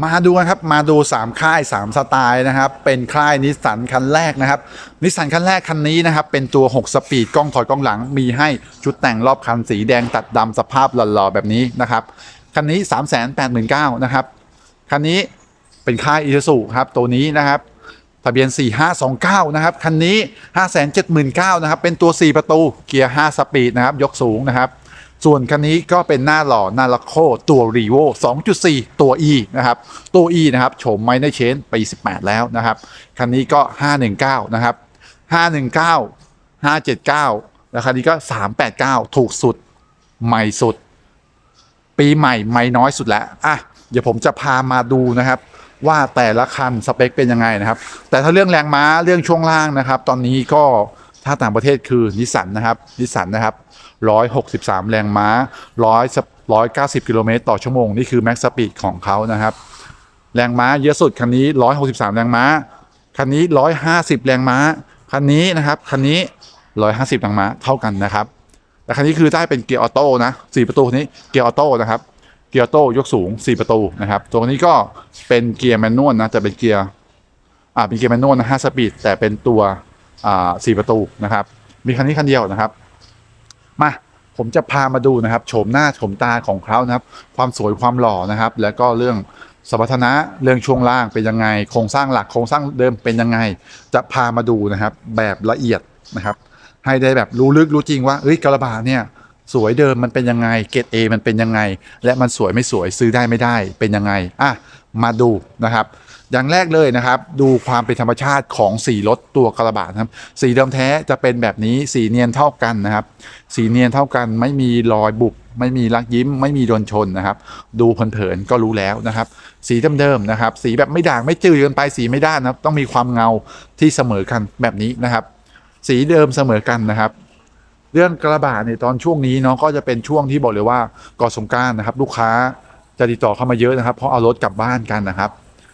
มาดูกันครับมาดู 3 ค่าย 3 สไตล์นะครับ เป็นค่ายนิสสันคันแรกนะครับนิสสันคันแรกคันนี้นะครับ เป็นตัว 6 สปีดกล้องถอยกล้องหลัง มีให้ชุดแต่งรอบคันสีแดงตัดดำสภาพหล่อๆแบบนี้นะครับ คันนี้ 3 8 9 0 0 0นะครับ คันนี้เป็นค่ายอี u ูครับ ตัวนี้นะครับ ทะเบียน 4529 นะครับ คันนี้ 579,000นะครับเป็นตัว 4 ประตูเกียร์ 5 สปีดนะครับยกสูงนะครับ ส่วนคันนี้ก็เป็นหน้าหล่อหน้าลักโคตัว r ีโว2.4 ตัว E นะครับ ตัว E นะครับโฉมไมเนเชนปี 18 แล้วนะครับ คันนี้ก็ 519 นะครับ 519 579 แล้วคันนี้ก็ 389 ถูกสุดใหม่สุด ปีใหม่ไม่น้อยสุดแล้วอะเดี๋ยวผมจะพามาดูนะครับว่าแต่ละคันสเปคเป็นยังไงนะครับ แต่ถ้าเรื่องแรงม้าเรื่องช่วงล่างนะครับ ตอนนี้ก็ถ้าต่างประเทศคือนิสสันนะครับนิสสันนะครับ 163 แรงม้า 100 190 กิโลเมตรต่อชั่วโมง นี่คือแม็กซ์สปีดของเขานะครับ แรงม้าเยอะสุดคันนี้ 163 แรงม้า คันนี้ 150 แรงม้า คันนี้นะครับ คันนี้ 150 แรงม้าเท่ากันนะครับ แต่คันนี้คือได้เป็นเกียร์ออโต้นะ4ประตูคันนี้เกียร์ออโต้นะครับ เกียร์ออโต้ยกสูง 4 ประตูนะครับ ตัวนี้ก็เป็นเกียร์แมนนวลนะ จะเป็นเกียร์ อ่า เป็นเกียร์แมนนวลนะ5สปีด แต่เป็นตัว อ่า4ประตูนะครับ มีคันนี้คันเดียวนะครับ มาผมจะพามาดูนะครับโฉมหน้าโฉมตาของเขานะครับ ความสวยความหล่อนะครับ แล้วก็เรื่องสมรรถนะเรื่องช่วงล่างเป็นยังไง โครงสร้างหลักโครงสร้างเดิมเป็นยังไง จะพามาดูนะครับ แบบละเอียดนะครับ ให้ได้แบบรู้ลึกรู้จริงว่าเอ้ยกระบะเนี่ยสวยเดิมมันเป็นยังไงเกรด A มันเป็นยังไง และมันสวยไม่สวยซื้อได้ไม่ได้เป็นยังไงอะมาดูนะครับ อย่างแรกเลยนะครับ ดูความเป็นธรรมชาติของสีรถตัวกระบะนะครับ สีเดิมแท้จะเป็นแบบนี้สีเนียนเท่ากันนะครับ สีเนียนเท่ากันไม่มีรอยบุบไม่มีลักยิ้ม ไม่มีโดนชนนะครับ ดูเผินๆก็รู้แล้วนะครับ สีเดิมๆนะครับ สีแบบไม่ด่างไม่จืดเกินไปสีไม่ด้านนะครับ ต้องมีความเงาที่เสมอกันแบบนี้นะครับ สีเดิมเสมอกันนะครับเรื่องกระบะเนี่ยตอนช่วงนี้เนาะก็จะเป็นช่วงที่บอกเลยว่าก่อสงการนะครับ ลูกค้าจะติดต่อเข้ามาเยอะนะครับ เพราะเอารถกลับบ้านกันนะครับ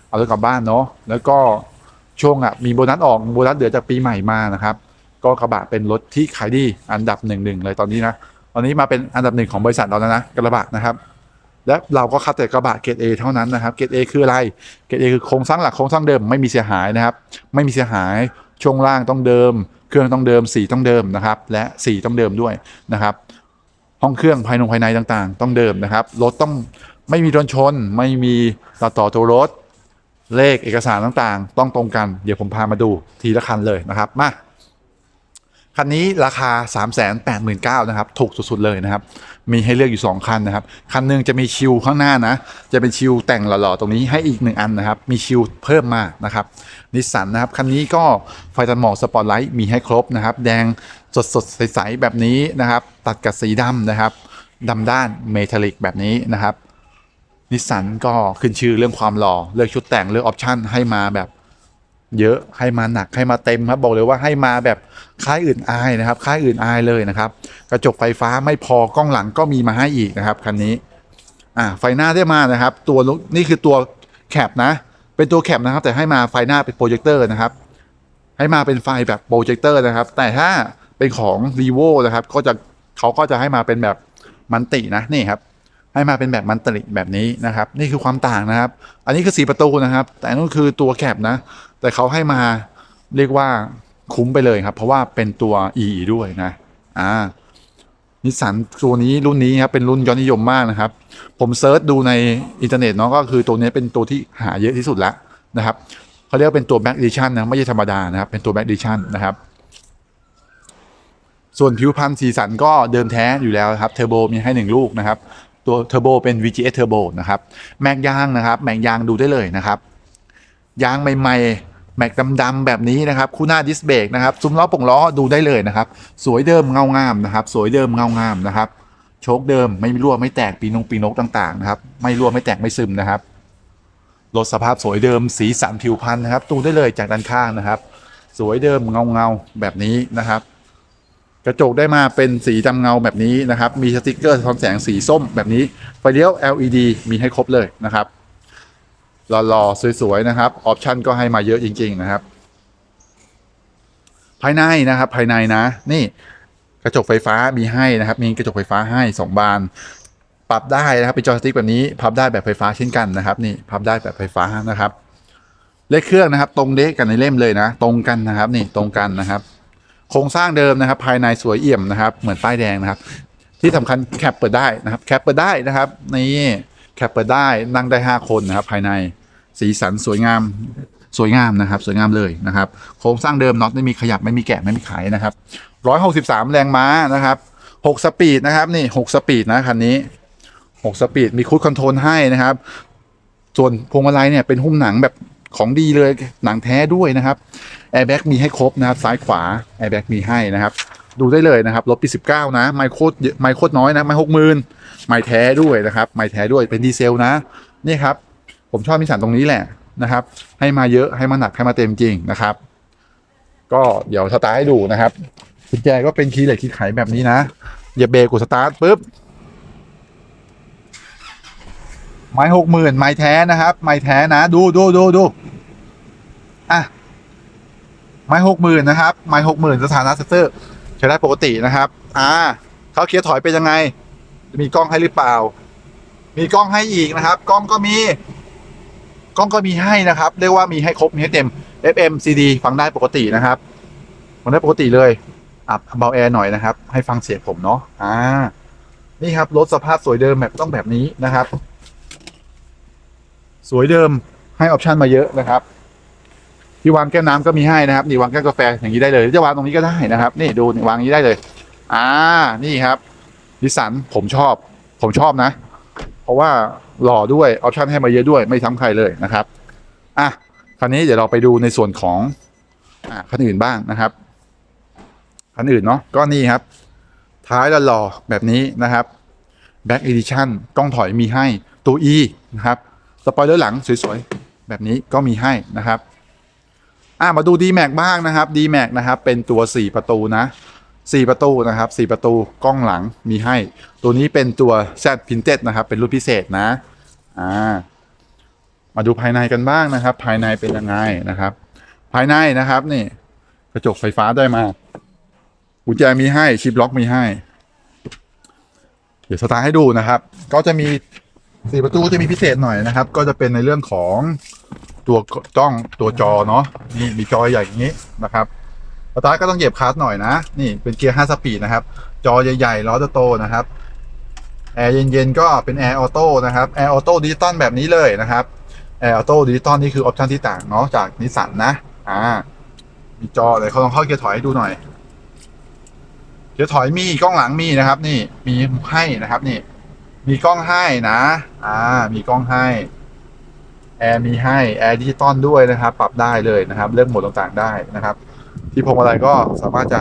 เอารถกลับบ้านเนาะแล้วก็ช่วงอะมีโบนัสออกโบนัสเดือจากปีใหม่มานะครับ ก็กระบะเป็นรถที่ขายดีอันดับหนึ่งหนึ่งเลยตอนนี้นะตอนนี้มาเป็นอันดับหนึ่งของบริษัทเราแล้วนะกระบะนะครับ และเราก็คัดแต่กระบะเกรด A เท่านั้นนะครับเกรด A คืออะไรเกรด A คือโครงสร้างหลักโครงสร้างเดิมไม่มีเสียหายนะครับ ไม่มีเสียหายช่วงล่างต้องเดิม เครื่องต้องเดิมสีต้องเดิมนะครับ และสีต้องเดิมด้วยนะครับ ห้องเครื่องภายในภายในต่างๆ ต้องเดิมนะครับรถต้องไม่มีโดนชน ไม่มีตัดต่อตัวรถ เลขเอกสารต่างๆ ต้องตรงกัน เดี๋ยวผมพามาดูทีละคันเลยนะครับ มา คันนี้ราคา 3 8 9 0 0 0นะครับ ถูกสุดๆเลยนะครับ มีให้เลือกอยู่ 2 คันนะครับ คันหนึงจะมีชิวข้างหน้านะ จะเป็นชิวแต่งหล่อๆ ตรงนี้ให้อีกหนึ่งอันนะครับ มีชิวเพิ่มมานะครับ นิสสันนะครับ คันนี้ก็ไฟตัดหมอกสปอตไลท์มีให้ครบนะครับ แดงสดๆ ใสๆ แบบนี้นะครับ ตัดกับสีดำนะครับดำด้านเมทัลลิกแบบนี้นะครับ นิสสันก็ขึ้นชื่อเรื่องความหล่อเลือกชุดแต่งเลือกออปชั่นให้มาแบบเยอะให้มาหนักให้มาเต็มครับบอกเลยว่าให้มาแบบค่ายอื่นอายนะครับ ค่ายอื่นอายเลยนะครับ กระจกไฟฟ้าไม่พอกล้องหลังก็มีมาให้อีกนะครับคันนี้อ่าไฟหน้าได้มานะครับ ตัวนี่คือตัวแคปนะ เป็นตัวแคปนะครับ แต่ให้มาไฟหน้าเป็นโปรเจคเตอร์นะครับ ให้มาเป็นไฟแบบโปรเจคเตอร์นะครับ แต่ถ้าเป็นของ r ีโวนะครับ ก็จะเขาก็จะให้มาเป็นแบบมันตินะนี่ครับ ให้มาเป็นแบบมันติแบบนี้นะครับ นี่คือความต่างนะครับ อันนี้คือสีประตูนะครับ แต่อันนู้นคือตัวแคปนะ แต่เขาให้มาเรียกว่าคุ้มไปเลยครับ เพราะว่าเป็นตัว E ด้วยนะอ่านิสสันตัวนี้รุ่นนี้ครับเป็นรุ่นยอดนิยมมากนะครับ ผมเซิร์ชดูในอินเทอร์เน็ตเนาะก็คือตัวนี้เป็นตัวที่หาเยอะที่สุดแล้วนะครับเขาเรียกเป็นตัว Back Edition นะไม่ใช่ธรรมดานะครับ เป็นตัว Back Edition นะครับ ส่วนผิวพรรณสีสันก็เดิมแท้อยู่แล้วครับเทอร์โบมีให้หนึ่งลูกนะครับ ตัวเทอร์โบเป็น VGS Turbo นะครับแม็กยางนะครับแม็กยางดูได้เลยนะครับยางใหม่ๆ แม็กดำๆแบบนี้นะครับคู่หน้าดิสเบรกนะครับซุ้มล้อป่งล้อดูได้เลยนะครับ สวยเดิมเงางามนะครับ สวยเดิมเงางามนะครับโชคเดิมไม่รั่วไม่แตกปีนงปีนกต่างๆนะครับไม่รั่วไม่แตกไม่ซึมนะครับรถสภาพสวยเดิมสีสันผิวพรรณนะครับดูได้เลยจากด้านข้างนะครับ สวยเดิมเงาเงาแบบนี้นะครับ กระจกได้มาเป็นสีดำเงาแบบนี้นะครับ มีสติกเกอร์สะท้อนแสงสีส้มแบบนี้ ไฟเลี้ยว LED มีให้ครบเลยนะครับหล่อๆสวยๆนะครับออปชันก็ให้มาเยอะจริง ๆ นะครับ ภายในนะครับ ภายในนะ นี่กระจกไฟฟ้ามีให้นะครับ มีกระจกไฟฟ้าให้ 2 บาน ปรับได้นะครับเป็นจอสติ๊กแบบนี้ พับได้แบบไฟฟ้าเช่นกันนะครับ นี่พับได้แบบไฟฟ้านะครับ เลขเครื่องนะครับ ตรงเดะกันในเล่มเลยนะ ตรงกันนะครับ นี่ตรงกันนะครับ โครงสร้างเดิมนะครับ ภายในสวยเอี่ยมนะครับ เหมือนป้ายแดงนะครับ ที่สำคัญแคปเปิดได้นะครับ แคปเปิดได้นะครับนี่แคปเปิดได้นั่งได้ 5 คนนะครับ ภายในสีสันสวยงามสวยงามนะครับ สวยงามเลยนะครับ โครงสร้างเดิมน็อตไม่มีขยับไม่มีแกะไม่มีขายนะครับ163แรงม้านะครับ6สปีดนะครับนี่6สปีดนะคันนี้6สปีดมีคูดคอนโทรลให้นะครับ ส่วนพวงมาลัยเนี่ยเป็นหุ้มหนังแบบ ของดีเลยหนังแท้ด้วยนะครับแอร์แบ็กมีให้ครบนะครับซ้ายขวาแอร์แบ็กมีให้นะครับ ดูได้เลยนะครับรถปี19นะ ไมโครไมโครน้อยนะ ไมหกหมื่นไมแท้ด้วยนะครับ ไมแท้ด้วยเป็นดีเซลนะนี่ครับ ผมชอบนิสันตรงนี้แหละนะครับ ให้มาเยอะให้มาหนักให้มาเต็มจริงนะครับ ก็เดี๋ยวสตาร์ทให้ดูนะครับกุญแจก็เป็นคีย์เหล็กคีย์ไขแบบนี้นะอย่าเบรกกดสตาร์ทปุ๊บ ไม้หกหมื่นไม้แท้นะครับ ไม้แท้นะดูดูดูดูอะไม้หกหมื่นนะครับ ไม้หกหมื่นสถานะเซนเซอร์ใช้ได้ปกตินะครับ อ่าเขาเกียร์ถอยเป็นยังไง มีกล้องให้หรือเปล่า มีกล้องให้อีกนะครับ กล้องก็มี กล้องก็มีให้นะครับ เรียกว่ามีให้ครบมีให้เต็ม FM CD ฟังได้ปกตินะครับฟังได้ปกติเลยอับเบาแอร์หน่อยนะครับ ให้ฟังเสียงผมเนาะอ่านี่ครับรถสภาพสวยเดิมแบบต้องแบบนี้นะครับ สวยเดิมให้ออปชันมาเยอะนะครับ ที่วางแก้วน้ำก็มีให้นะครับ นี่วางแก้วกาแฟอย่างนี้ได้เลยหรือจะวางตรงนี้ก็ได้นะครับ นี่ดูนี่วางอย่างนี้ได้เลย อ่านี่ครับนิสันผมชอบ ผมชอบนะ เพราะว่าหล่อด้วยออปชันให้มาเยอะด้วยไม่ซ้ำใครเลยนะครับอะคราวนี้เดี๋ยวเราไปดูในส่วนของอ่าคันอื่นบ้างนะครับคันอื่นเนาะก็นี่ครับ ท้ายละหล่อแบบนี้นะครับ Back Edition กล้องถอยมีให้ตัว E นะครับ ปอยเลอร์หลังสวยๆ แบบนี้ก็มีให้นะครับอะมาดู D-Max บ้างนะครับ D-Max นะครับเป็นตัว 4 ประตูนะ 4 ประตูนะครับ 4 ประตูกล้องหลังมีให้ ตัวนี้เป็นตัว Z Printed นะครับ เป็นรุ่นพิเศษนะอ่ามาดูภายในกันบ้างนะครับ ภายในเป็นยังไงนะครับ ภายในนะครับนี่กระจกไฟฟ้าได้มากุญแจมีให้ชิปล็อกมีให้ เดี๋ยวสตาร์ทให้ดูนะครับ ก็จะมี สี่ประตูจะมีพิเศษหน่อยนะครับ ก็จะเป็นในเรื่องของตัวจ้องตัวจอเนาะนี่มีจอใหญ่อย่างนี้นะครับสตาร์ทก็ต้องเหยียบคลัสหน่อยนะ นี่เป็นเกียร์5สปีดนะครับ จอใหญ่ๆล้อจะโตนะครับแอร์เย็นๆก็เป็นแอร์ออโต้นะครับแอร์ออโต้ดิจิตอลแบบนี้เลยนะครับแอร์ออโต้ดิจิตอลนี่คือออปชันที่ต่างเนาะจากนิสสันนะอ่ามีจอเลยเขาลองเข้าเกียร์ถอยให้ดูหน่อยเกียร์ถอยมีกล้องหลังมีนะครับ นี่มีให้นะครับ นี่ มีกล้องให้นะ อ่า มีกล้องให้ แอร์มีให้ แอร์ดิจิตอลด้วยนะครับ ปรับได้เลยนะครับ เลือกโหมดต่างๆได้นะครับ ที่พวงมาลัยก็สามารถจะ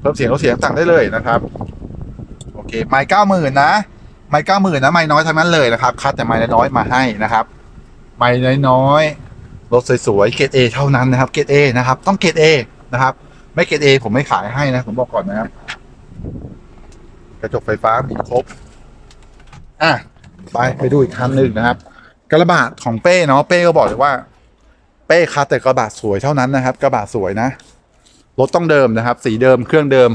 เพิ่มเสียงลดเสียงต่างได้เลยนะครับ โอเค ไมค์เก้าหมื่นนะ ไมค์เก้าหมื่นนะ ไมค์น้อยทั้งนั้นเลยนะครับ คัดแต่ไมค์น้อยมาให้นะครับ ไมค์น้อยๆ รถสวยๆ เกรดเอเท่านั้นนะครับ เกรดเอนะครับ ต้องเกรดเอนะครับ ไม่เกรดเอผมไม่ขายให้นะ ผมบอกก่อนนะครับ กระจกไฟฟ้ามีครบ อะไปไปดูอีกคันหนึ่งนะครับ กระบะของเป้เนาะเป้ก็บอกเลยว่า เป้คัดแต่กระบะสวยเท่านั้นนะครับ กระบะสวยนะรถต้องเดิมนะครับ สีเดิมเครื่องเดิม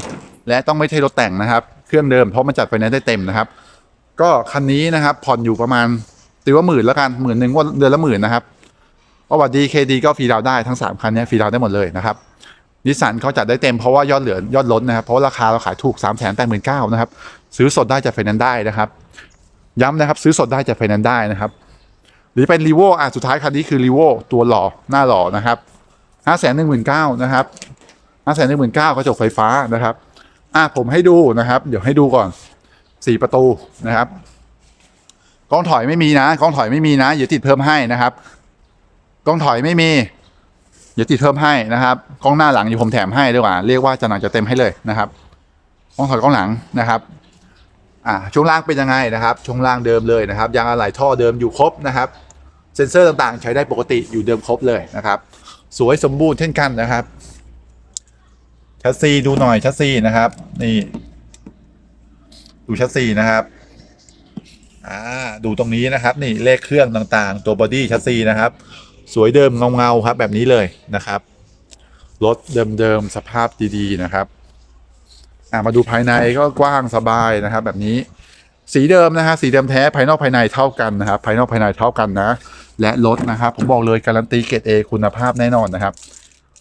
และต้องไม่ใช่รถแต่งนะครับ เครื่องเดิมเพราะมันจัดไฟแนนซ์ได้เต็มนะครับ ก็คันนี้นะครับ ผ่อนอยู่ประมาณตีว่าหมื่นแล้วกันหมื่นหนึ่งว่าเดือนละหมื่นนะครับประวัติดีเคดีก็ฟรีดาวได้ทั้งสามคันนี้ฟรีดาวได้หมดเลยนะครับนิสสันเขาจัดได้เต็มเพราะว่ายอดเหลือยอดล้นนะครับเพราะราคาเราขายถูก3ามแสนแปดหมื่นเก้านะครับซื้อสดได้จากไฟแนนซ์ได้นะครับ ย้ำนะครับ ซื้อสดได้จากไฟแนนซ์ได้นะครับ หรือเป็นรีโวอะสุดท้ายคันนี้คือรีโวตัวหล่อหน้าหล่อนะครับห้าแสนหนึ่งหมื่นเก้านะครับห้าแสนหนึ่งหมื่นเก้ากระจกไฟฟ้านะครับอะผมให้ดูนะครับ เดี๋ยวให้ดูก่อนสี่ประตูนะครับกล้องถอยไม่มีนะกล้องถอยไม่มีนะเดี๋ยวติดเพิ่มให้นะครับกล้องถอยไม่มีเดี๋ยวติดเพิ่มให้นะครับกล้องหน้าหลังอยู่ผมแถมให้ดีกว่าเรียกว่าจะหนักจะเต็มให้เลยนะครับกล้องถอยกล้องหลังนะครับ อ่าช่วงล่างเป็นยังไงนะครับช่วงล่างเดิมเลยนะครับยางอะไหล่ท่อเดิมอยู่ครบนะครับ เซ็นเซอร์ต่างๆ ใช้ได้ปกติอยู่เดิมครบเลยนะครับ สวยสมบูรณ์เช่นกันนะครับชัสซีดูหน่อยชัสซีนะครับ นี่ดูชัสซีนะครับอ่าดูตรงนี้นะครับ นี่เลขเครื่องต่างๆ ตัวบอดี้ชัสซีนะครับ สวยเดิมเงาๆครับแบบนี้เลยนะครับรถเดิมๆสภาพดีๆนะครับ อะมาดูภายในก็กว้างสบายนะครับ แบบนี้ สีเดิมนะฮะสีเดิมแท้ภายนอกภายในเท่ากันนะครับ ภายนอกภายในเท่ากันนะ และรถนะครับ ผมบอกเลยการันตีเกรดเอคุณภาพแน่นอนนะครับ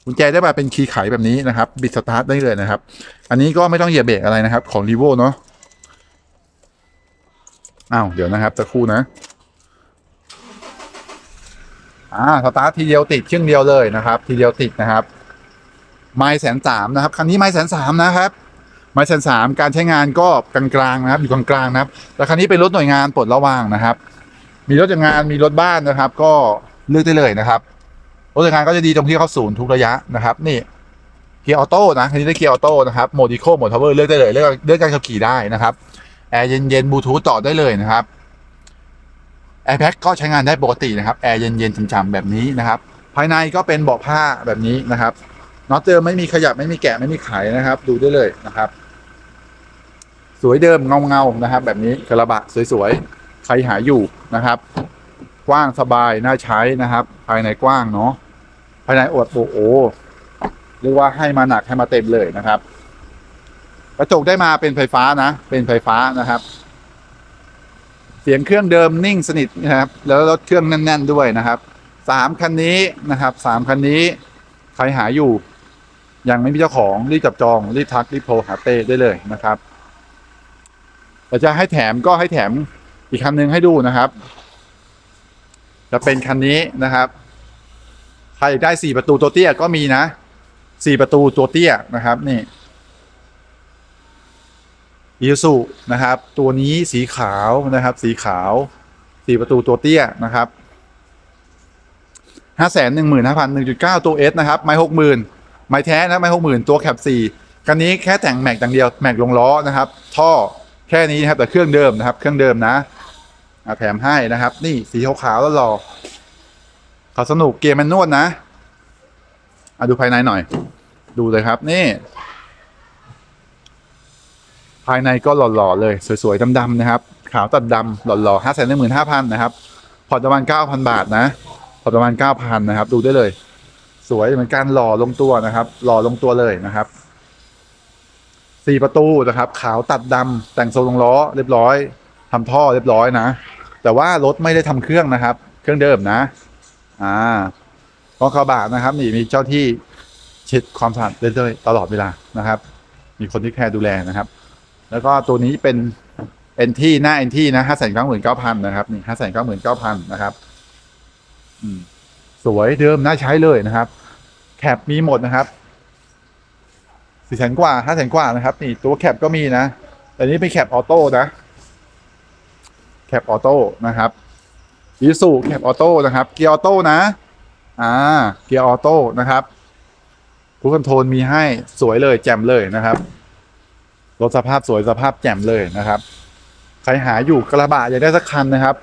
กุญแจได้มาเป็นคีย์ไขแบบนี้นะครับ บิดสตาร์ทได้เลยนะครับ อันนี้ก็ไม่ต้องเหยียบเบรกอะไรนะครับ ของรีโวเนาะอ้าวเดี๋ยวนะครับจะครู่นะอ่าสตาร์ททีเดียวติดเครื่องเดียวเลยนะครับ ทีเดียวติดนะครับ ไม้แสนสามนะครับคันนี้ไม้แสนสามนะครับ ไม้แสนสามการใช้งานก็กลางๆนะครับ อยู่กลางๆนะครับแต่คันนี้เป็นรถหน่วยงานปลดระวางนะครับ มีรถจัดงานมีรถบ้านนะครับ ก็เลือกได้เลยนะครับรถจัดงานก็จะดีตรงที่เข้าศูนย์ทุกระยะนะครับ นี่เกียร์ออโต้นะคันนี้ได้เกียร์ออโต้นะครับโหมดอีโคโหมดทาวเวอร์เลือกได้เลยเลือกเลือกการขับขี่ได้นะครับแอร์เย็นๆบลูทูธต่อได้เลยนะครับแอร์แพ็กก็ใช้งานได้ปกตินะครับแอร์เย็นๆฉ่ำๆแบบนี้นะครับ ภายในก็เป็นเบาะผ้าแบบนี้นะครับน็อตเดิมไม่มีขยับไม่มีแกะไม่มีไขนะครับ ดูได้เลยนะครับ สวยเดิมเงาๆนะครับ แบบนี้กระบะสวยๆใครหาอยู่นะครับ กว้างสบายน่าใช้นะครับ ภายในกว้างเนาะภายในอวดโอ้โหเรียกว่าให้มาหนักให้มาเต็มเลยนะครับ กระจกได้มาเป็นไฟฟ้านะ เป็นไฟฟ้านะครับ เสียงเครื่องเดิมนิ่งสนิทนะครับ แล้วรถเครื่องแน่น ๆ ด้วยนะครับสามคันนี้นะครับสามคันนี้ ใครหาอยู่ ยังไม่มีเจ้าของรีบจับจองรีบทักรีบโทรหาเต้ได้เลยนะครับ แต่จะให้แถมก็ให้แถมอีกคันหนึงให้ดูนะครับ จะเป็นคันนี้นะครับ ใครอยากได้สี่ประตูตัวเตี้ยก็มีนะสี่ประตูตัวเตี้ยนะครับนี่อีซูนะครับ ตัวนี้สีขาวนะครับ สีขาวสี่ประตูตัวเตี้ยนะครับห้าแสนหนึ่งหมื่นห้าพันหนึ่งจุดเก้าตัวเอสนะครับ ไม้หกหมื่นไม้แท้นะไม้หกหมื่นตัวแคปสี่คันนี้แค่แต่งแม็กอย่างเดียวแม็กลงล้อนะครับ ท่อ แค่นี้นะครับแต่เครื่องเดิมนะครับ เครื่องเดิมนะอะแถมให้นะครับ นี่สีขาวๆแล้วรอเขาสนุกเกมมันนวดนะอะดูภายในหน่อย ดูเลยครับ นี่ ภายในก็หล่อๆเลย สวยๆดำๆนะครับ ขาวตัดดำหล่อๆห้าแสนหนึ่งหมื่นห้าพันนะครับผ่อนประมาณเก้าพันบาทนะผ่อนประมาณเก้าพันนะครับ ดูได้เลย สวยเหมือนกันหล่อลงตัวนะครับ หล่อลงตัวเลยนะครับ สี่ประตูนะครับ ขาวตัดดำแต่งทรงลงล้อเรียบร้อยทำท่อเรียบร้อยนะ แต่ว่ารถไม่ได้ทำเครื่องนะครับ เครื่องเดิมนะ อ่ากองกระบะนะครับนี่มีเจ้าที่เช็ดความสะอาดเรื่อยๆตลอดเวลานะครับ มีคนที่แคร์ดูแลนะครับ แล้วก็ตัวนี้เป็นเอ็นที่หน้าเอ็นที่นะห้าแสนเก้าหมื่นเก้าพันนะครับนี่ห้าแสนเก้าหมื่นเก้าพันนะครับอืมสวยเดิมน่าใช้เลยนะครับ แคปมีหมดนะครับ สี่แสนกว่าห้าแสนกว่านะครับ นี่ตัวแคปก็มีนะ แต่นี้เป็นแคปออโต้นะ แคปออโต้นะครับอีซูแคปออโต้นะครับ เกียร์ออโต้นะ อ่า เกียร์ออโต้นะครับคูคอนโทรลมีให้สวยเลยแจ่มเลยนะครับรถสภาพสวยสภาพแจ่มเลยนะครับ ใครหาอยู่กระบะอยากได้สักคันนะครับ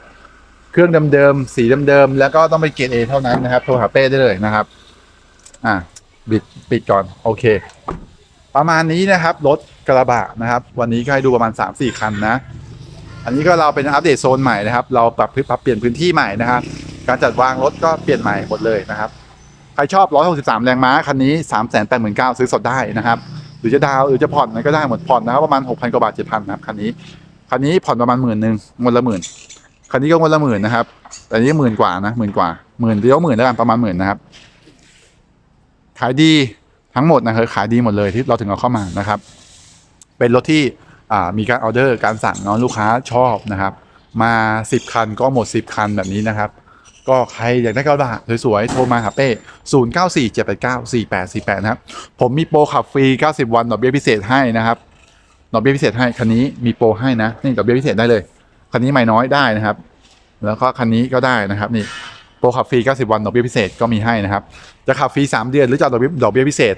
เครื่องเดิมๆสีเดิมๆแล้วก็ต้องไปเกรดเอเท่านั้นนะครับ โทรหาเป้ได้เลยนะครับ อะบิดปิดก่อน โอเค ประมาณนี้นะครับ รถกระบะนะครับ วันนี้ก็ให้ดูประมาณ 3-4 คันนะ อันนี้ก็เราเป็นอัปเดตโซนใหม่นะครับ เราปรับปรับเปลี่ยนพื้นที่ใหม่นะครับ การจัดวางรถก็เปลี่ยนใหม่หมดเลยนะครับ ใครชอบ 163 แรงม้าคันนี้ 3 8 9 0 0 0ซื้อสดได้นะครับ หรือจะดาวหรือจะผ่อนมันก็ได้หมดผ่อนนะครับประมาณ 6,000กว่าบาท7,000นะครับคันนี้คันนี้ผ่อนประมาณหมื่นหนึ่งงวดละหมื่นคันนี้ก็งวดละหมื่นนะครับแต่นนี้หมื่นกว่านะหมื่นกว่าหมื่นเดียวหมื่นแล้วกันประมาณหมื่นนะครับขายดี ทั้งหมดนะครับขายดีหมดเลยที่เราถึงเอาเข้ามานะครับ เป็นรถที่มีการออเดอร์การสั่งเนาะลูกค้าชอบนะครับ มา 10 คันก็หมด 10 คันแบบนี้นะครับ ก็ใครอยากได้กระบะสวยๆ โทรมาหาเป้0 9 4 7 8 9 4 8 4 8 นะครับ ผมมีโปรขับฟรี 90 วันดอกเบี้ยพิเศษให้นะครับดอกเบี้ยพิเศษให้คันนี้มีโปรให้นะนี่ดอกเบี้ยพิเศษได้เลยคันนี้ไม่น้อยได้นะครับ แล้วก็คันนี้ก็ได้นะครับนี่ โปรขับฟรี 90 วันดอกเบี้ยพิเศษก็มีให้นะครับ จะขับฟรี 3 เดือนหรือจะดอกเบี้ยดอกเบี้ยพิเศษ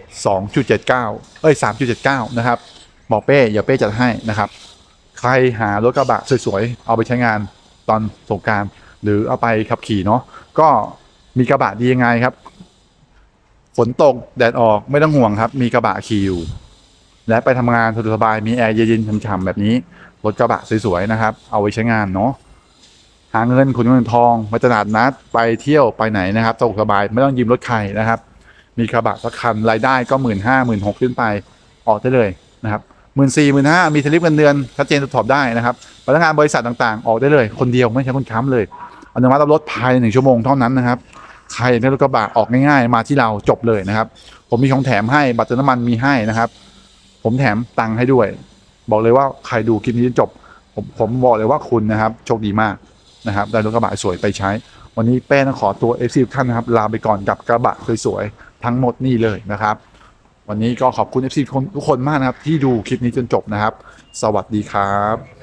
2.79 เอ้ย 3.79 นะครับบอเป้อย่าเป้จัดให้นะครับ ใครหารถกระบะสวยๆ เอาไปใช้งานตอนสงการหรือเอาไปขับขี่เนาะก็มีกระบะดียังไงครับ ฝนตกแดดออกไม่ต้องห่วงครับ มีกระบะขี่อยู่ และไปทำงานสะดวกสบายมีแอร์เย็นๆฉ่ำๆแบบนี้รถกระบะสวยๆนะครับ เอาไว้ใช้งานเนาะ หาเงินขุนเงินทองไปตลาดนัดไปเที่ยวไปไหนนะครับสะดวกสบายไม่ต้องยืมรถใครนะครับ มีกระบะสักคันรายได้ก็หมื่นห้าหมื่นหกขึ้นไปออกได้เลยนะครับหมื่นสี่หมื่นห้ามีสลิปเงินเดือนชัดเจนตรวจสอบได้นะครับพนักงานบริษัทต่างๆ ออกได้เลย คนเดียวไม่ใช่คนค้ำเลยอนุมัติรับรถภายในหนึ่งชั่วโมงเท่านั้นนะครับใครในรถกระบะออกง่ายๆ มาที่เราจบเลยนะครับ ผมมีของแถมให้บัตรเติมน้ำมันมีให้นะครับ ผมแถมตังค์ให้ด้วย บอกเลยว่าใครดูคลิปนี้จนจบผมผมบอกเลยว่าคุณนะครับโชคดีมาก นะครับได้รถกระบะสวยไปใช้ วันนี้แป้ต้องขอตัว FC ทุกท่านนะครับลาไปก่อนกับกระบะสวยๆทั้งหมดนี่เลยนะครับ วันนี้ก็ขอบคุณ FC ทุกคนทุกคนมากนะครับที่ดูคลิปนี้จนจบนะครับ สวัสดีครับ